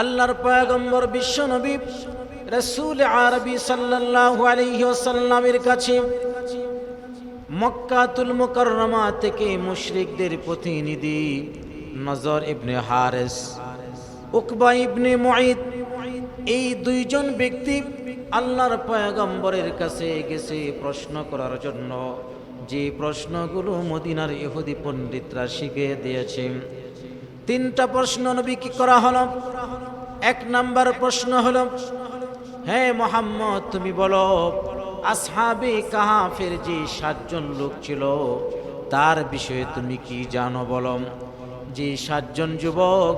আল্লাহর পয়গম্বর বিশ্ব নবী রসুল আরবি সাল্লাল্লাহু আলাইহি ওয়াসাল্লামের কাছে মক্কাতুল মুকাররমা থেকে মুশরিকদের প্রতিনিধি নজর ইবনে হারেস, উকবা ইবনে মুঈদ, এই দুইজন ব্যক্তি আল্লাহর পয়গম্বরের কাছে গেছে প্রশ্ন করার জন্য। যে প্রশ্নগুলো মদিনার ইহুদি পণ্ডিতরা শিখে দিয়েছে তিনটা প্রশ্ন নবী কি করা হলো। এক নাম্বার প্রশ্ন হলো হ্যাঁ মোহাম্মদ, তুমি বলো, আসহাবে কাহাফের যে সাতজন লোক ছিল, তার বিষয়ে তুমি কি জানো বলো? যে সাতজন যুবক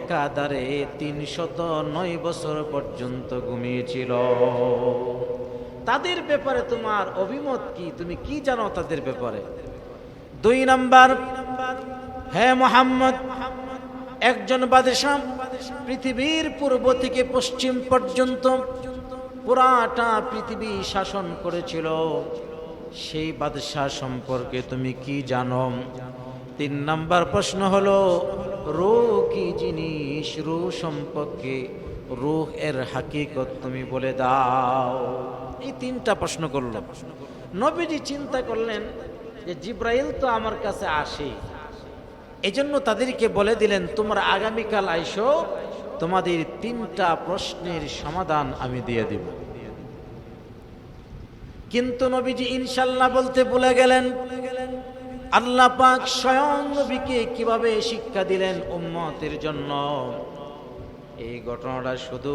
একাধারে তিনশত নয় বছর পর্যন্ত ঘুমিয়েছিল। তাদের ব্যাপারে তোমার অভিমত কি? তুমি কি জানো তাদের ব্যাপারে? দুই নাম্বার হ্যাঁ মোহাম্মদ একজন বাদশাহ পৃথিবীর পূর্ব থেকে পশ্চিম পর্যন্ত পুরাটা পৃথিবী শাসন করেছিল। সেই বাদশাহ সম্পর্কে তুমি কি জানো? তিন নাম্বার প্রশ্ন হলো রূহ কি জিনিস? রূহ সম্পর্কে রূহ এর হাকিকত তুমি বলে দাও। এই তিনটা প্রশ্ন করল। নবীজি চিন্তা করলেন যে জিব্রাইল তো আমার কাছে আসে। এজন্য তাদেরকে বলে দিলেন, তোমরা আগামীকাল আইসো, তোমাদের তিনটা প্রশ্নের সমাধান আমি দিয়ে দিব। কিন্তু নবীজি ইনশাল্লাহ বলতে ভুলে গেলেন, আল্লাহ পাক স্বয়ং নবীকে কীভাবে শিক্ষা দিলেন উম্মতের জন্য? এই ঘটনাটা শুধু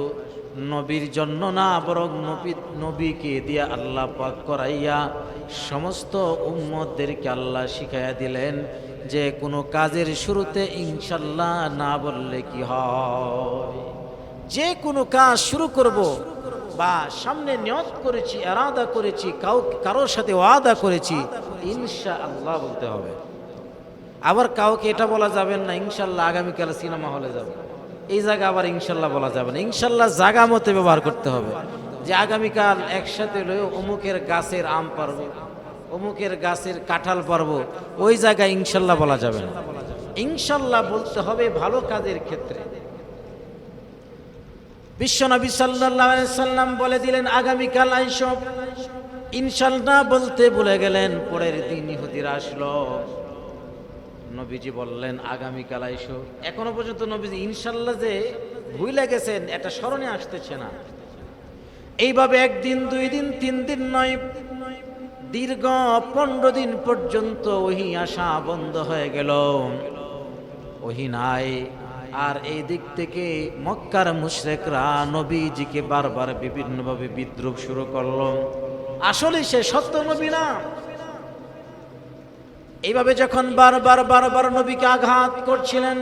নবীর জন্য না, বরং নবী, নবীকে দিয়ে আল্লাহ পাক করাইয়া সমস্ত উম্মতদেরকে আল্লাহ শিখাইয়া দিলেন। যে কোনো কাজের শুরুতে ইনশাল্লাহ না বললে কি হয়? যে কোনো কাজ শুরু করব বা সামনে নিয়ত করেছি, এরাদা করেছি, কাউ, কারোর সাথে ওয়াদা করেছি ইনশা আল্লাহ বলতে হবে। আবার কাউকে এটা বলা যাবে না ইনশাল্লাহ আগামীকাল সিনেমা হলে যাবে। এই জায়গা আবার ইনশাল্লাহ বলা যাবে না। ইনশাল্লাহ জায়গা মতো ব্যবহার করতে হবে। যে আগামীকাল একসাথে লয়ে অমুকের গাছের আম পারব। অমুকের গাছের কাঁঠাল পারব, ওই জায়গায় ইনশাল্লাহ বলা যাবে না। ইনশাল্লাহ বলতে হবে ভালো কাজের ক্ষেত্রে। বিশ্বনবী সাল্লাম বলে দিলেন, আগামীকাল আইসব ইনশাল্লাহ বলতে ভুলে গেলেন, পরের দিন ইহুদিরা আসলো। নবীজি বললেন, আগামীকাল আইসো। এখনও পর্যন্ত নবীজি ইনশাল্লাহ যে ভুলে গেছেন, এটা স্মরণে আসতেছে না। এইভাবে একদিন, দুই দিন, তিন দিন নয় দীর্ঘ পনেরো দিন পর্যন্ত ওহি আসা বন্ধ হয়ে গেল। ওহি নাই। আর এই দিক থেকে মক্কার মুশরেকরা নবীজিকে বারবার বিভিন্নভাবে বিদ্রুপ শুরু করল। আসলে সে সত্য নবী না। এইভাবে যখন বারবার বারবার নবীকে আঘাত করছিলেন,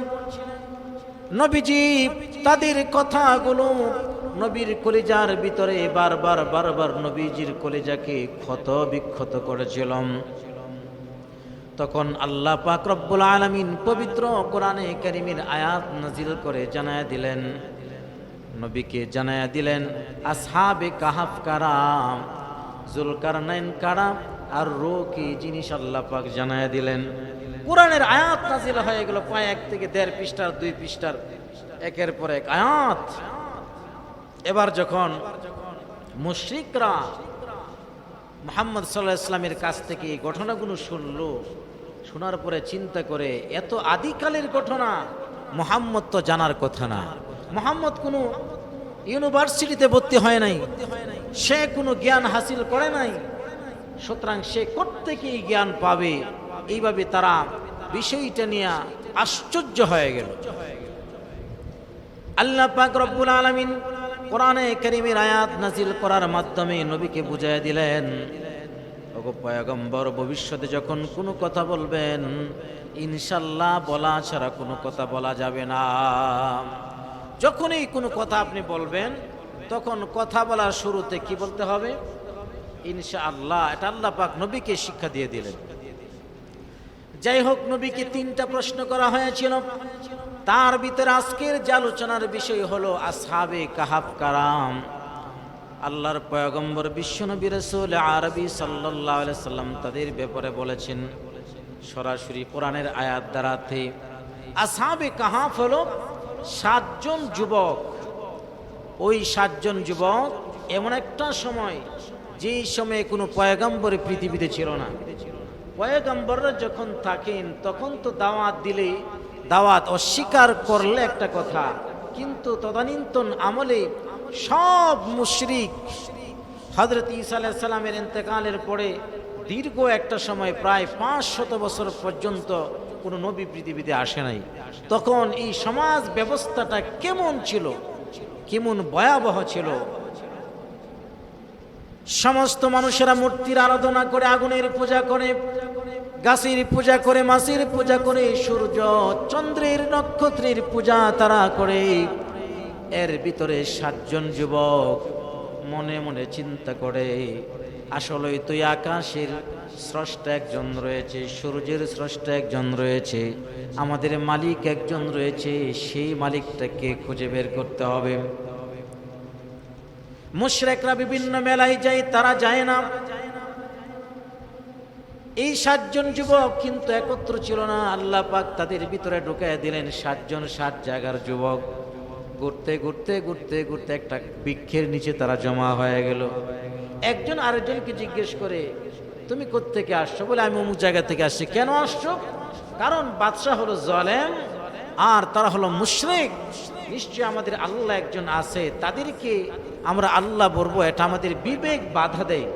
নবীজি তাদের কথাগুলো নবীর কলিজার ভিতরে বারবার বারবার নবীজির কলিজাকে ক্ষত বিক্ষত করেছিলাম। তখন আল্লাহ পাক রব্বুল আলামিন পবিত্র কোরআনে কারিমের আয়াত নাজিল করে জানায়া দিলেন। নবীকে জানায়া দিলেন, আসহাবে কাহাফ কারাম জুলকারনাইন কারাম আর রো কি জিনিস আল্লাহ পাক জানায়া দিলেন। কোরআনের আয়াত নাজিল হয়ে গেল প্রায় এক থেকে দেড় পৃষ্ঠার, দুই পৃষ্ঠার, একের পর এক আয়াত। এবার যখন মুশরিকরা মোহাম্মদ সাল্লাহ ইসলামের কাছ থেকে এই ঘটনাগুলো শুনলো, শোনার পরে চিন্তা করে, এত আদিকালের ঘটনা মোহাম্মদ তো জানার কথা না। মোহাম্মদ কোনো ইউনিভার্সিটিতে ভর্তি হয় নাই, সে কোনো জ্ঞান হাসিল করে নাই, সুতরাং সে কোত্থেকে এই জ্ঞান পাবে? এইভাবে তারা বিষয়টা নিয়ে আশ্চর্য হয়ে গেল। আল্লাহ পাক রব্বুল আলামিন কোরআনে কারিমের আয়াত নাজিল করার মাধ্যমে নবীকে বুঝাই দিলেন, ওগো পয়গম্বর, ভবিষ্যতে যখন কোনো কথা বলবেন, ইনশাল্লাহ বলা ছাড়া কোনো কথা বলা যাবে না। যখনই কোনো কথা আপনি বলবেন, তখন কথা বলার শুরুতে কি বলতে হবে? ইনশা আল্লাহ এটা আল্লাহ পাক নবীকে শিক্ষা দিয়ে দিলেন। যাই হোক, নবীকে তিনটা প্রশ্ন করা হয়েছিল। তার ভিতরে আজকের যে আলোচনার বিষয় হলো আসহাবে কাহাব কারাম। আল্লাহর পয়গম্বর বিশ্বনবী রসুল আরবি সাল্লাহ সাল্লাম তাদের ব্যাপারে বলেছেন, সরাসরি কোরআনের আয়াত দ্বারাতে, আসহাবে কাহাফ হলো সাতজন যুবক। ওই সাতজন যুবক এমন একটা সময়, যেই সময়ে কোনো পয়গাম্বর পৃথিবীতে ছিল না। পয়গাম্বররা যখন থাকেন, তখন তো দাওয়াত দিলে দাওয়াত অস্বীকার করলে একটা কথা, কিন্তু তদানীন্তন আমলে সব মুশরিক হজরত ইসা আলাইসাল্লামের ইন্তেকালের পরে দীর্ঘ একটা সময়, প্রায় পাঁচ শত বছর পর্যন্ত কোনো নবী পৃথিবীতে আসে নাই। তখন এই সমাজ ব্যবস্থাটা কেমন ছিল? কেমন ভয়াবহ ছিল? সমস্ত মানুষেরা মূর্তির আরাধনা করে, আগুনের পূজা করে, গাছের পূজা করে, মাছের পূজা করে, সূর্য, চন্দ্রের নক্ষত্রের পূজা তারা করে। এর ভিতরে সাতজন যুবক মনে মনে চিন্তা করে আসলে তুই আকাশের স্রষ্টা একজন রয়েছে, সূর্যের স্রষ্টা একজন রয়েছে, আমাদের মালিক একজন রয়েছে, সেই মালিকটাকে খুঁজে বের করতে হবে। মুশরেকরা বিভিন্ন মেলায় যায়, তারা যায় না। এই সাতজন যুবক কিন্তু একত্র ছিল না। আল্লাহ পাক তাদের ভিতরে ঢুকায় দিলেন সাতজন, সাত জায়গার যুবক। ঘুরতে ঘুরতে ঘুরতে ঘুরতে একটা বৃক্ষের নিচে তারা জমা হয়ে গেল। একজন আরেকজনকে জিজ্ঞেস করে, তুমি কোত্থেকে আসছো? বলে, আমি অমুক জায়গা থেকে আসছি। কেন আসছো? কারণ বাদশাহ হলো জলেম, আর তারা হলো মুশরিক। নিশ্চয় আমাদের আল্লাহ একজন আছে। তাদেরকে আমরা আল্লাহ বলব, এটা আমাদের বিবেক বাধা দেয়।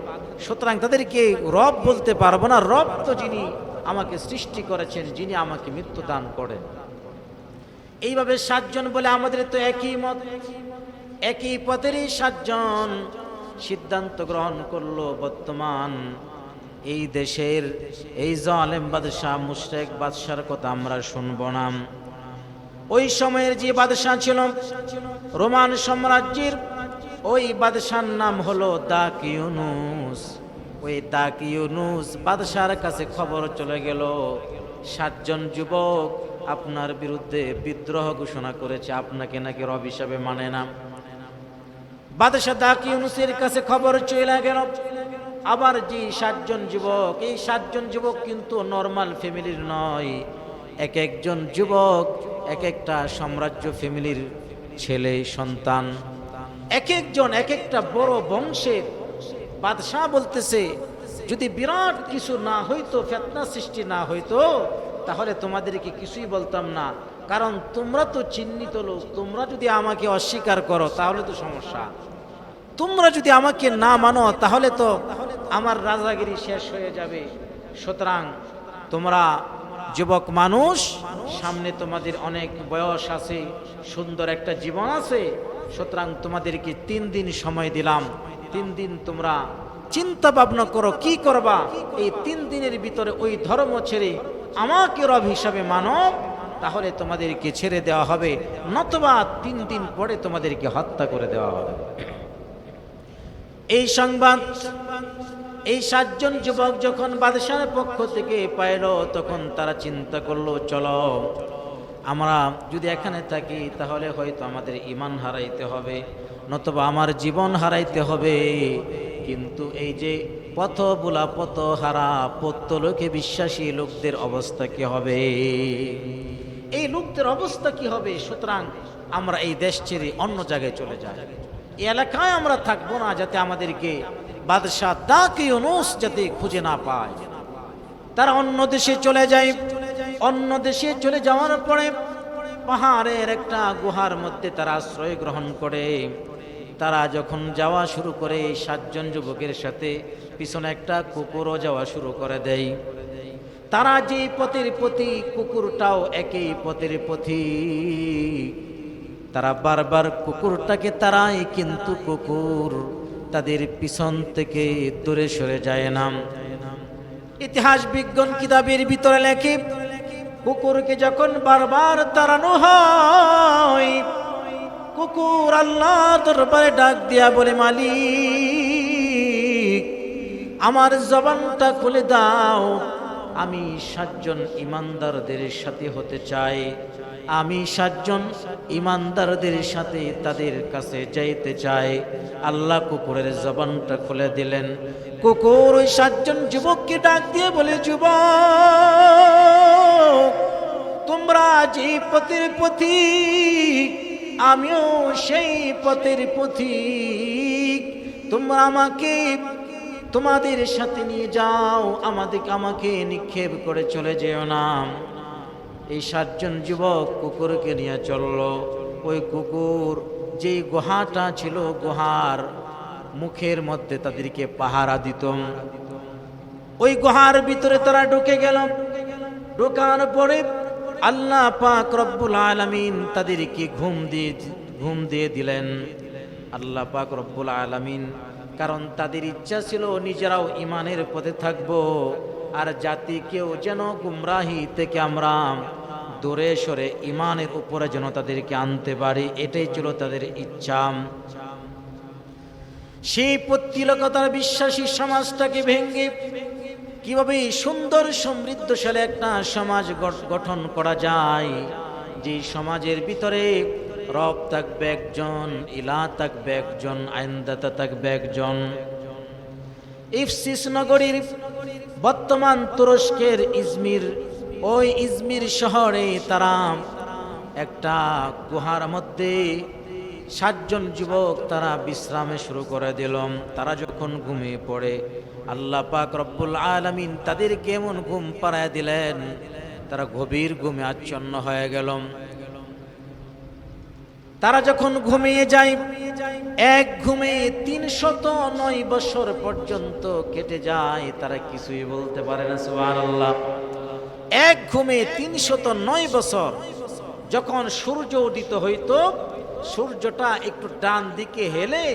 সুতরাং তাদেরকে রব বলতে পারব না। রব তো যিনি আমাকে সৃষ্টি করেছেন, যিনি আমাকে মৃত্যু দান করেন। এইভাবে সাতজন বলে আমাদের তো একই মত। একই পথেরই সাতজন সিদ্ধান্ত গ্রহণ করল বর্তমান। এই দেশের এই জালেম বাদশাহ, মুশরেক বাদশার কথা আমরা শুনব না। ওই সময়ের যে বাদশাহ ছিল, রোমান সাম্রাজ্যের ওই বাদশার নাম হলো দাক ইউনুস। ওই দাক ইউনুস বাদশার কাছে খবর চলে গেল, সাতজন যুবক আপনার বিরুদ্ধে বিদ্রোহ ঘোষণা করেছে, আপনাকে নাকি রব হিসাবে মানে না। বাদশাহ দাক ইউনুসের কাছে খবর চলে গেল, আবার যে সাতজন যুবক, এই সাতজন যুবক কিন্তু নর্মাল ফ্যামিলির নয়, এক একজন যুবক এক একটা সাম্রাজ্য ফ্যামিলির ছেলে, সন্তান। এক একজন এক একটা বড় বংশের বাদশাহ বলতেছে, যদি বিরাট কিছু না হইতো, ফেতনা সৃষ্টি না হইতো, তাহলে তোমাদেরকে কিছুই বলতাম না। কারণ তোমরা তো চিহ্নিত লোক, তোমরা যদি আমাকে অস্বীকার করো, তাহলে তো সমস্যা। তোমরা যদি আমাকে না মানো, তাহলে তো আমার রাজাগিরি শেষ হয়ে যাবে। সুতরাং তোমরা যুবক মানুষ, সামনে তোমাদের অনেক বয়স আছে, সুন্দর একটা জীবন আছে সুতরাং তোমাদেরকে তিন দিন সময় দিলাম। তিন দিন তোমরা চিন্তা ভাবনা করো, কি করবা? এই তিন দিনের ভিতরে ওই ধর্ম ছেড়ে আমাকে রব হিসাবে মানো, তাহলে তোমাদেরকে ছেড়ে দেওয়া হবে। নতবা তিন দিন পরে তোমাদেরকে হত্যা করে দেওয়া হবে। এই সংবাদ, এই সাতজন যুবক যখন বাদশার পক্ষ থেকে পাইল, তখন তারা চিন্তা করল, চলো আমরা যদি এখানে থাকি, তাহলে হয়তো আমাদের ইমান হারাইতে হবে, নতবা আমার জীবন হারাইতে হবে। কিন্তু এই যে পথ বোলা পথ হারা পত্ত লোকে বিশ্বাসী লোকদের অবস্থা কি হবে? এই লোকদের অবস্থা কি হবে? সুতরাং আমরা এই দেশ ছেড়ে অন্য জায়গায় চলে যাই। এই এলাকায় আমরা থাকব না, যাতে আমাদেরকে বাদশাহ দাকে অনুস যাতে খুঁজে না পায়। তারা অন্য দেশে চলে যায়। অন্য দেশে চলে যাওয়ার পরে পাহাড়ের একটা গুহার মধ্যে তারা আশ্রয় গ্রহণ করে। তারা যখন যাওয়া শুরু করে সাতজন যুবকের সাথে পিছনে একটা কুকুরও যাওয়া শুরু করে দেয়। তারা যে পথের পথি, কুকুরটাও একই পথের পথি। তারা বারবার কুকুরটাকে তারাই কিন্তু কুকুর তাদের পিছন থেকে দূরে সরে যায় না। ইতিহাস বিজ্ঞান কিতাবের ভিতরে লেখে কুকুরকে যখন বারবার তাড়ানো হয়, কুকুর আল্লাহ দরবারে ডাক দিয়া বলে, মালিক, আমার জবানটা খুলে দাও। আমি সাতজন ইমানদারদের সাথে হতে চাই। আমি সাতজন ইমানদারদের সাথে তাদের কাছে যাইতে চাই। আল্লাহ কুকুরের জবানটা খুলে দিলেন। কুকুর ওই সাতজন যুবককে ডাক দিয়ে বলে, যুবক তোমরা যে পথের পথিক আমিও সেই পথের পথিক তোমরা আমাকে, তোমাদের সাথে নিয়ে যাও আমাদের আমাকে নিক্ষেপ করে চলে যেও না। এই সাতজন যুবক কুকুরকে নিয়ে চলল। ওই কুকুর যেই গুহাটা ছিল গুহার মুখের মধ্যে তাদেরকে পাহারা দিত। ওই গুহার ভিতরে তারা ঢুকে গেল। ঢোকার পরে আল্লাহ পাক রব্বুল আলামিন তাদেরকে ঘুম দিয়ে ঘুম দিয়ে দিলেন। আল্লাহ পাক রব্বুল আলামিন, কারণ তাদের ইচ্ছা ছিল নিজেরাও ইমানের পথে থাকব, আর জাতিকেও যেন গুমরাহি থেকে আমরা দূরে সরে ইমানের উপরে যেন তাদেরকে আনতে পারি, এটাই ছিল তাদের ইচ্ছা। সেই পত্তিলকতার বিশ্বাসী সমাজটাকে ভেঙ্গে কীভাবে সুন্দর সমৃদ্ধশালী একটা সমাজ গঠন করা যায়? যে সমাজের ভিতরে রব থাকবে একজন, ইলা থাকবে একজন, আইনদাতা থাকবে একজন। ইফসিস নগরীর বর্তমান তুরস্কের ইজমির, ওই ইজমির শহরে তারা একটা গুহার মধ্যে সাতজন যুবক তারা বিশ্রামে শুরু করে দিল। তারা যখন ঘুমিয়ে পড়ে আল্লাহ পাক রব্বুল আলামিন তাদেরকে এমন ঘুম পাড়ায় দিলেন, তারা গভীর ঘুমে আচ্ছন্ন হয়ে গেল। তারা যখন ঘুমিয়ে যায়, এক ঘুমে তিনশত নয় বছর পর্যন্ত কেটে যায়, তারা কিছুই বলতে পারে না, সুবহানাল্লাহ। এক ঘুমে তিনশত নয় বছর যখন সূর্য উদিত হইতো, সূর্যটা একটু ডান দিকে হেলে,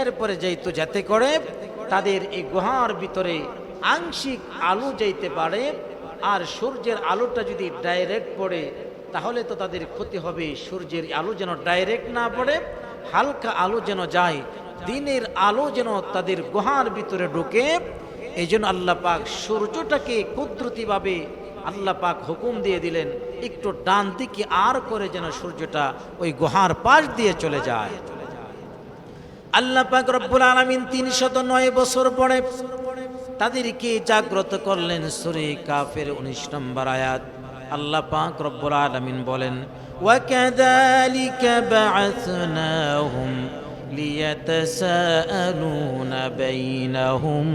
এরপরে যাইতো যাতে করে তাদের এই গুহার ভিতরে আংশিক আলো যাইতে পারে, আর সূর্যের আলোটা যদি ডাইরেক্ট পড়ে, তাহলে তো তাদের ক্ষতি হবে। সূর্যের আলো যেন ডাইরেক্ট না পড়ে, হালকা আলো যেন যায়, দিনের আলো যেন তাদের গুহার ভিতরে ঢুকে। এই জন্য আল্লাহ পাক সূর্যটাকে কুদরতিভাবে আল্লাহ পাক হুকুম দিয়ে দিলেন, একটু ডান দিকে আর করে যেন সূর্যটা ওই গুহার পাশ দিয়ে চলে যায়। আল্লাহ পাক রব্বুল আলামিন তিনশত নয় বছর পরে তাদেরকে জাগ্রত করলেন সুরে কাফের উনিশ নম্বর আয়াত আল্লাহ পাক রব্বুল আলামিন বলেন وكذلك بعثناهم ليتساءلون بينهم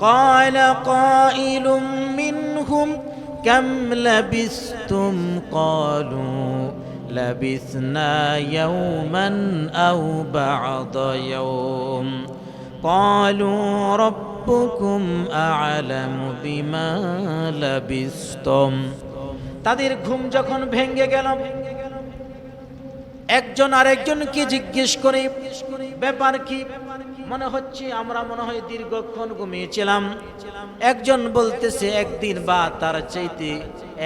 قال قائل منهم كم لبثتم قالوا لبثنا يوما أو بعض يوم قالوا ربكم أعلم بما لبثتم তাদের ঘুম যখন ভেঙ্গে গেল একজন আরেকজনকে জিজ্ঞেস করে ব্যাপার কি মনে হচ্ছে আমরা মনে হয় দীর্ঘক্ষণ ঘুমিয়েছিলাম একজন বলতেছে একদিন বা তার চাইতে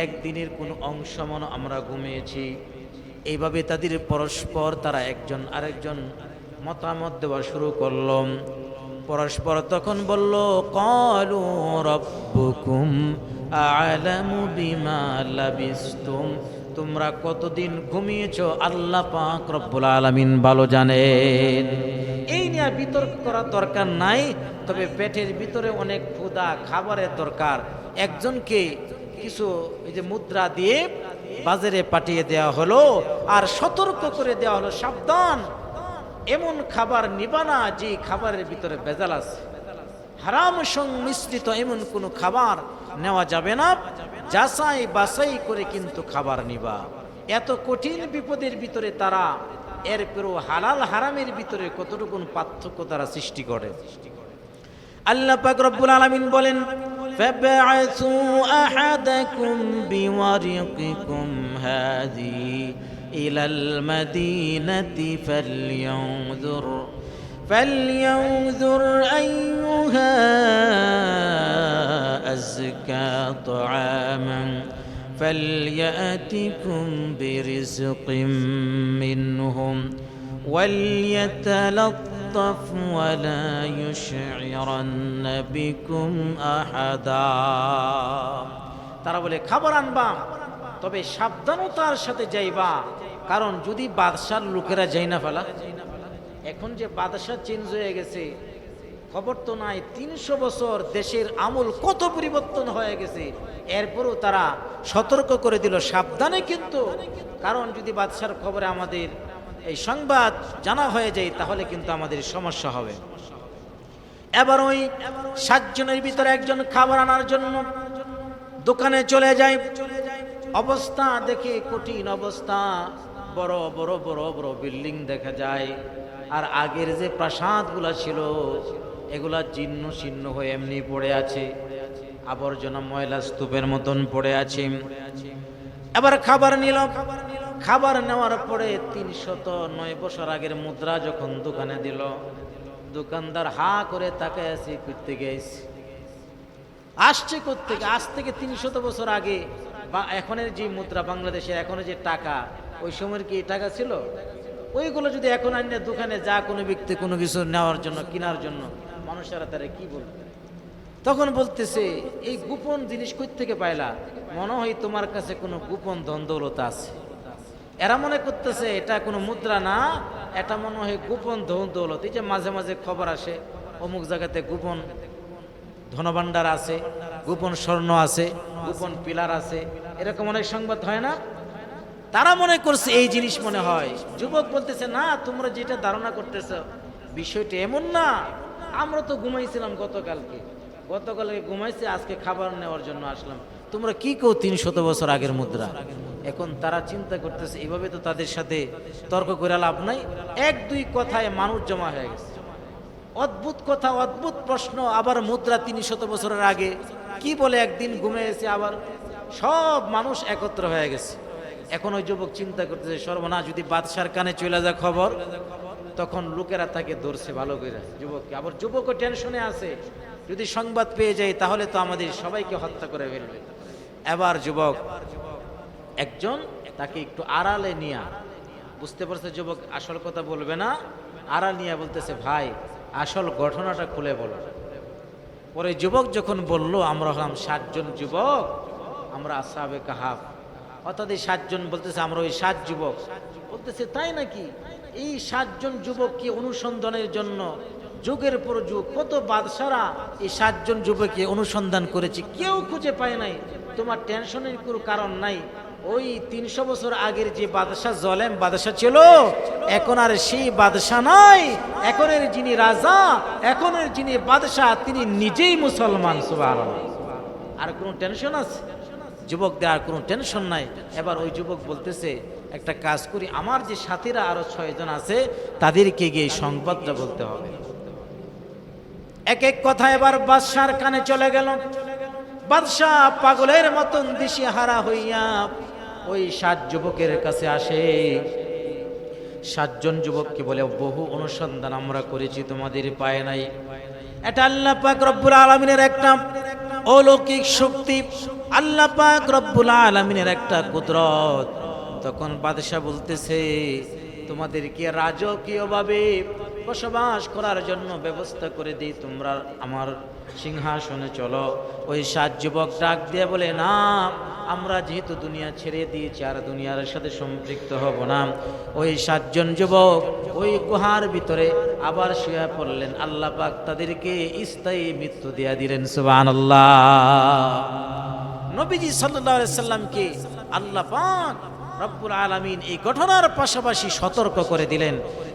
একদিনের কোন অংশ মনে আমরা ঘুমিয়েছি এইভাবে তাদের পরস্পর তারা একজন আরেকজন মতামত দেওয়া শুরু করল। পরস্পর তখন বলল, কলু রব্বুকুম আলামু বিমা লাবিস্তুম। তোমরা কতদিন ঘুমিয়েছ? আল্লাহ পাক রব্বুল আলামিন ভালো জানেন। এই নিয়ে বিতর্ক করার দরকার নাই, তবে পেটের ভিতরে অনেক ক্ষুধা, খাবারের দরকার। একজনকে কিছু এই যে মুদ্রা দিয়ে বাজারে পাঠিয়ে দেওয়া হলো আর সতর্ক করে দেওয়া হলো, সাবধান। এমন খাবার নিবা না যে খাবারের ভিতরে ভেজাল আছে। হারাম সংমিশ্রিত এমন কোনো খাবার নেওয়া যাবে না, যাচাই বাছাই করে কিন্তু খাবার নিবা। এত কঠিন বিপদের ভিতরে তারা এরপরও হালাল হারামের ভিতরে কতটুকুন পার্থক্য তারা সৃষ্টি করে। আল্লাহ পাক রব্বুল আলামিন বলেন فابعثوا أحدكم بورقكم هذه إلى المدينة فلينظر فلينظر أيها أزكى طعاما فليأتكم برزق منهم وليتلطف ولا يشعرن بكم أحدا তারা বলে খাবার আনবা তবে সাবধানতার সাথে যাইবা কারণ যদি বাদশার লোকেরা যাই না ফেলা এখন যে বাদশাহ চেঞ্জ হয়ে গেছে খবর তো নাই তিনশো বছর দেশের আমূল কত পরিবর্তন হয়ে গেছে এরপরও তারা সতর্ক করে দিল সাবধানে কিন্তু কারণ যদি বাদশার খবরে আমাদের এই সংবাদ জানা হয়ে যায়, তাহলে কিন্তু আমাদের সমস্যা হবে। এবার ওই সাতজনের ভিতরে একজন খাবার আনার জন্য দোকানে চলে যায়। অবস্থা দেখে কঠিন অবস্থা। বড় বড় বড় বড় বিল্ডিং দেখা যায়। আর আগের যে প্রাসাদগুলা ছিল, এগুলা জীর্ণ শীর্ণ হয়ে এমনি পড়ে আছে। আবর্জনা ময়লা স্তূপের মতন পড়ে আছে। এবার খাবার নিল। খাবার নেওয়ার পরে তিনশত নয় বছর আগের মুদ্রা যখন দোকানে দিল, দোকানদার হা করে তাকে আছে, করতে গেছে। আসছে কোথেকে আজ থেকে তিনশত বছর আগে বা এখনের যে মুদ্রা বাংলাদেশের এখনের যে টাকা, ওই সময়ের কি টাকা ছিল? ওইগুলো যদি এখন আনিয়ে দোকানে যা কোনো ব্যক্তি কোনো কিছু নেওয়ার জন্য, কেনার জন্য, মানুষেরা তারা কি বলবে? তখন বলতেছে, এই গোপন জিনিস থেকে পাইলা? মনে হয় তোমার কাছে কোনো গোপন দ্বন্দ্বলতা আছে। এরা মনে করতেছে, এটা কোনো মুদ্রা না, এটা মনে হয় গোপন ধন দৌলত। এই যে মাঝে মাঝে খবর আসে, অমুক জায়গাতে গোপন ধনভাণ্ডার আছে, গোপন স্বর্ণ আছে, গোপন পিলার আছে, এরকম অনেক সংবাদ হয় না? তারা মনে করছে এই জিনিস মনে হয়। যুবক বলতেছে, না, তোমরা যেটা ধারণা করতেছ, বিষয়টা এমন না। আমরা তো ঘুমাইছিলাম গতকালকে। গতকালকে ঘুমাইছি, আজকে খাবার নেওয়ার জন্য আসলাম। তোমরা কি কেউ তিন শত বছর আগের মুদ্রা? এখন তারা চিন্তা করতেছে, এভাবে তো তাদের সাথে তর্ক করে লাভ নাই। এক, দুই কথায় মানুষ জমা হয়ে গেছে। অদ্ভুত কথা, অদ্ভুত প্রশ্ন, আবার মুদ্রা তিন শত বছরের আগে। কি বলে একদিন ঘুমে এসে আবার? সব মানুষ একত্র হয়ে গেছে। এখন ওই যুবক চিন্তা করতেছে সর্বনা যদি বাদশার কানে চলে যায় খবর, তখন লোকেরা তাকে ধরছে ভালো করে। যুবককে, আবার যুবকও টেনশনে আছে। যদি সংবাদ পেয়ে যায়, তাহলে তো আমাদের সবাইকে হত্যা করে ফেলবে। এবার যুবক একজন তাকে একটু আড়ালে নিয়া, বুঝতে পারছে যুবক, আসল কথা বলবে না, আড়াল নিয়ে বলতেছে, ভাই, আসল ঘটনাটা খুলে বলো। পরে যুবক যখন বলল, আমরা হলাম সাতজন যুবক, আমরা আসাবে কাহাব অর্থাৎ এই সাতজন বলতেছে, আমরা ওই সাত যুবক। বলতেছে, তাই নাকি? এই সাতজন যুবককে অনুসন্ধানের জন্য যুগের পর যুগ, কত বাদশারা এই সাতজন যুবককে অনুসন্ধান করেছে? কেউ খুঁজে পায় নাই। তোমার টেনশনের কোনো কারণ নাই। ওই তিনশো বছর আগের যে বাদশাহ জলেম, বাদশাহ ছিল, এখন আর সেই বাদশাহ নাই। এখনের যিনি রাজা, এখনের যিনি বাদশাহ, তিনি নিজেই মুসলমান সুবাহ আর কোনো টেনশন আছে? যুবকদের আর কোনো টেনশন নাই। এবার ওই যুবক বলতেছে, একটা কাজ করি, আমার যে সাথীরা আরও ছয়জন আছে, তাদেরকে গিয়ে সংবাদটা বলতে হবে। এক এক কথা এবার বাদশার কানে চলে গেল। বাদশাহ পাগলের মতন দিশে হারা হইয়া ওই সাত যুবকের কাছে আসে। সাতজন যুবককে বলে, বহু অনুসন্ধান আমরা করেছি, তোমাদের পায় নাই। এটা আল্লাহ পাক রব্বুল আলমিনের একটা অলৌকিক শক্তি। আল্লাহ পাক রব্বুল আলমিনের একটা কুদরত। তখন বাদশাহ বলতেছে তোমাদের তোমাদেরকে রাজকীয়ভাবে বসবাস করার জন্য ব্যবস্থা করে দিই, তোমরা আমার সিংহাসনে চলো। ওই সাত যুবক ডাক দিয়ে বলে, না, আমরা যেহেতু দুনিয়া ছেড়ে দিয়েছি, আর দুনিয়ার সাথে সম্পৃক্ত হব না। ওই সাতজন যুবক ওই গুহার ভিতরে আবার শুয়ে পড়লেন। আল্লাহ পাক তাদেরকে স্থায়ী মৃত্যু দিয়া দিলেন সুবান আল্লাহ নবীজি সাল্লাহ সাল্লামকে আল্লাহ পাক রব্বুল আলমিন এই ঘটনার পাশাপাশি সতর্ক করে দিলেন।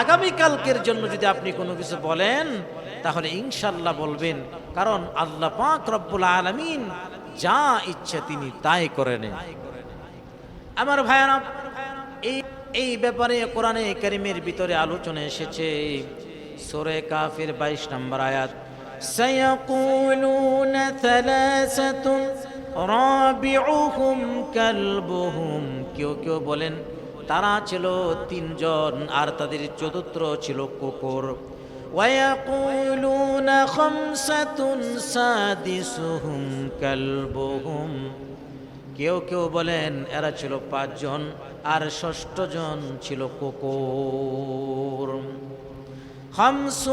আগামীকালকের জন্য যদি আপনি কোনো কিছু বলেন তাহলে ইনশাল্লাহ বলবেন কারণ আল্লাহ পাক রব্বুল আলমিন যা ইচ্ছা তিনি তাই করে নেন আমার ভাইয়ারা এই এই ব্যাপারে কোরআনে কারিমের ভিতরে আলোচনা এসেছে সোরে কাফির বাইশ নম্বর আয়াত سيقولون ثلاثة رابعهم كلبهم কেউ কেউ বলেন তারা ছিল তিনজন আর তাদের চতুর্থ ছিল কুকুর ويقولون خمسة سادسهم كلبهم কেউ কেউ বলেন এরা ছিল পাঁচজন আর ষষ্ঠ জন ছিল কুকুর خمس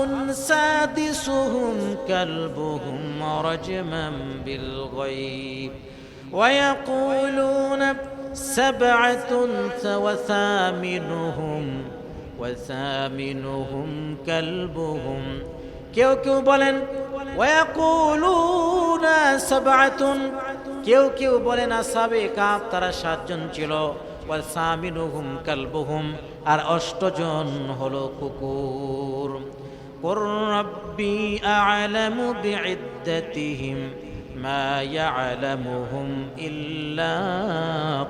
سادسهم كلبهم رجما بالغيب ويقولون سبعة وثامنهم وثامنهم كلبهم কেউ কেউ বলেন ويقولون سبعة কেউ কেউ বলেন আসাবে কাপ তারা সাতজন ছিল ওয়াসামিনুহুম কালবুহুম আর অষ্টজন হলো কুকুর قل ربي أعلم بعدتهم ما يعلمهم إلا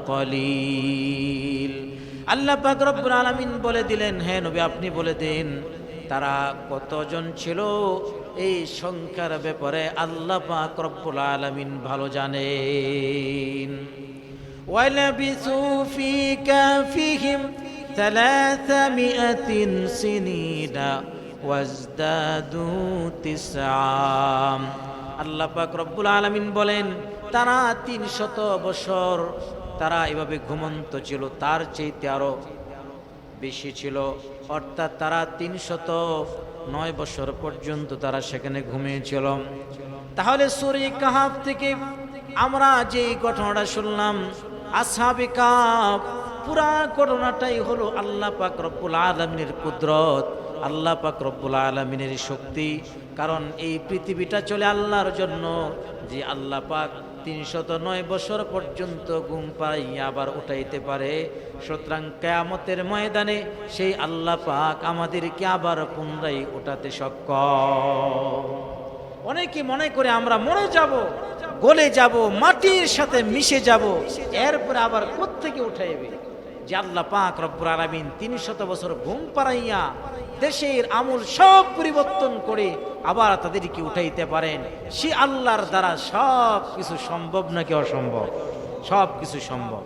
قليل আল্লাহ পাক রব্বুল আলামিন বলে দিলেন হ্যাঁ নবী আপনি বলে দিন তারা কতজন ছিল এই সংখ্যার ব্যাপারে আল্লাহ পাক রব্বুল আলামিন ভালো জানেন ولبثوا في كهفهم ثلاثمائة سنين وازدادوا تسعا আল্লাহ পাক রব্বুল আলামিন বলেন, তারা তিন শত বছর তারা এভাবে ঘুমন্ত ছিল, তার চেয়ে আরও বেশি ছিল। অর্থাৎ তারা তিনশত নয় বছর পর্যন্ত তারা সেখানে ঘুমিয়েছিল। তাহলে সুরি কাহাব থেকে আমরা যে ঘটনাটা শুনলাম আসাবে কাপ পুরা ঘটনাটাই হলো আল্লাহ পাক রব্বুল আলমিনের কুদরত। আল্লাহ পাক রব্বুল আলমিনের শক্তি, কারণ এই পৃথিবীটা চলে আল্লাহর জন্য, যে আল্লাহ পাক তিনশত নয় বছর পর্যন্ত ঘুম পাড়াইয়া আবার উঠাইতে পারে। সুতরাং কেয়ামতের ময়দানে সেই আল্লাহ পাক আমাদেরকে আবার পুনরায় উঠাতে সক্ষম। অনেকে মনে করে আমরা মরে যাব, গলে যাব, মাটির সাথে মিশে যাব, এরপরে আবার কোত্থেকে উঠাইবে? যে আল্লাহ পাক রব্বুর আলমিন তিনশত বছর ঘুম পাড়াইয়া দেশের আমল সব পরিবর্তন করে আবার তাদেরকে উঠাইতে পারেন। সে আল্লাহর দ্বারা সব কিছু সম্ভব নাকি অসম্ভব? সব কিছু সম্ভব।